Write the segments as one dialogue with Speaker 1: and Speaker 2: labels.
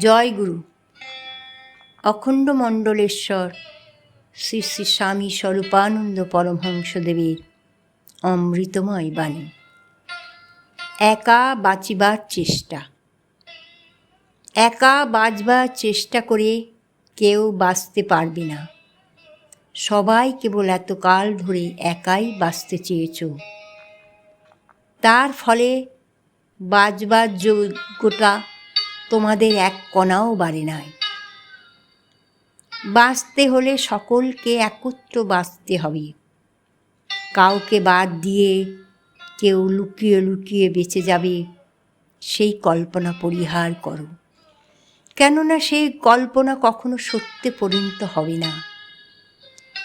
Speaker 1: জয় গুরু। অখণ্ড মণ্ডলেশ্বর শ্রী শ্রী স্বামী স্বরূপানন্দ পরমহংসদেবের অমৃতময় বাণী। একা বাঁচিবার চেষ্টা। একা বাঁচবার চেষ্টা করে কেউ বাঁচতে পারবে না। সবাই কেবল এতকাল ধরে একাই বাঁচতে চেয়েছ। তার ফলে বাঁচবার যোগ্যতা তোমাদের এক কণাও বাড়ে নাই। বাঁচতে হলে সকলকে একত্র বাঁচতে হবে। কাউকে বাদ দিয়ে কেউ লুকিয়ে লুকিয়ে বেঁচে যাবে, সেই কল্পনা পরিহার করো। কেননা সেই কল্পনা কখনো সত্যে পরিণত হবে না।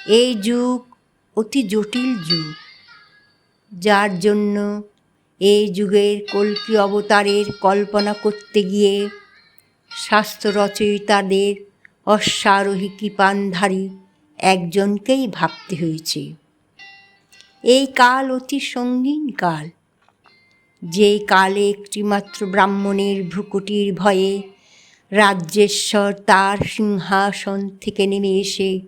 Speaker 1: এই যুগ অতি জটিল যুগ, যার জন্য এই যুগের কল্কি অবতারের কল্পনা করতে গিয়ে শাস্ত্র রচয়িতাদের অশ্বারোহী কৃপানধারী একজনকেই ভাবতে হয়েছে। এই কাল অতি সঙ্গীন কাল। যে কালে একটিমাত্র ব্রাহ্মণের ভ্রুকুটির ভয়ে রাজ্যেশ্বর তার সিংহাসন থেকে নেমে এসে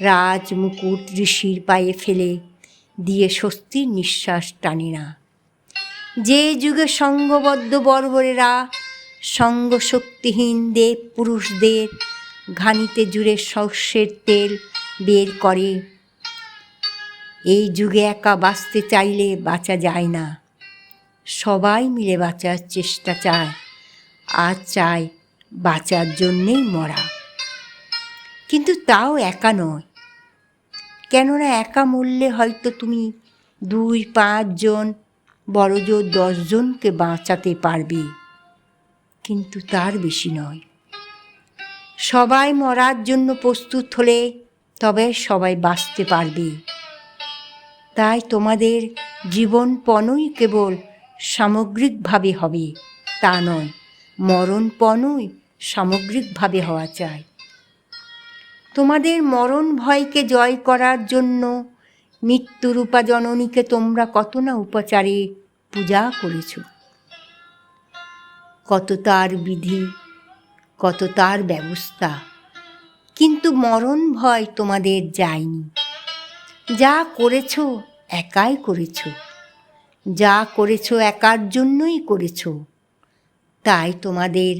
Speaker 1: রাজমুকুট ঋষির পায়ে ফেলে দিয়ে স্বস্তির নিঃশ্বাস টানে না। যে যুগে সঙ্গবদ্ধ বর্বরেরা সঙ্গ শক্তিহীন দেব পুরুষদের ঘানিতে জুড়ে শস্যের তেল বের করে। এই যুগে একা বাঁচতে চাইলে বাঁচা যায় না। সবাই মিলে বাঁচার চেষ্টা চায়, আর চায় বাঁচার জন্যেই মরা। কিন্তু তাও একা নয়। কেননা একা মরলে হয়তো তুমি দুই পাঁচজন বড়জোর দশজনকে বাঁচাতে পারবে, কিন্তু তার বেশি নয়। সবাই মরার জন্য প্রস্তুত হলে তবে সবাই বাঁচতে পারবে। তাই তোমাদের জীবনপণই কেবল সামগ্রিকভাবে হবে, তা নয় মরণপণই সামগ্রিকভাবে হওয়া চাই। তোমাদের মরণ ভয়কে জয় করার জন্য মৃত্যুরূপা জননীকে তোমরা কত না উপচারে পূজা করেছ। কত তার বিধি, কত তার ব্যবস্থা, কিন্তু মরণ ভয় তোমাদের যায়নি। যা করেছ একাই করেছ, যা করেছ একার জন্যই করেছ, তাই তোমাদের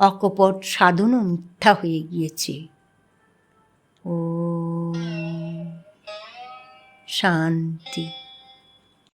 Speaker 1: অকপট সাধনও মিথ্যা হয়ে গিয়েছে। Shanti.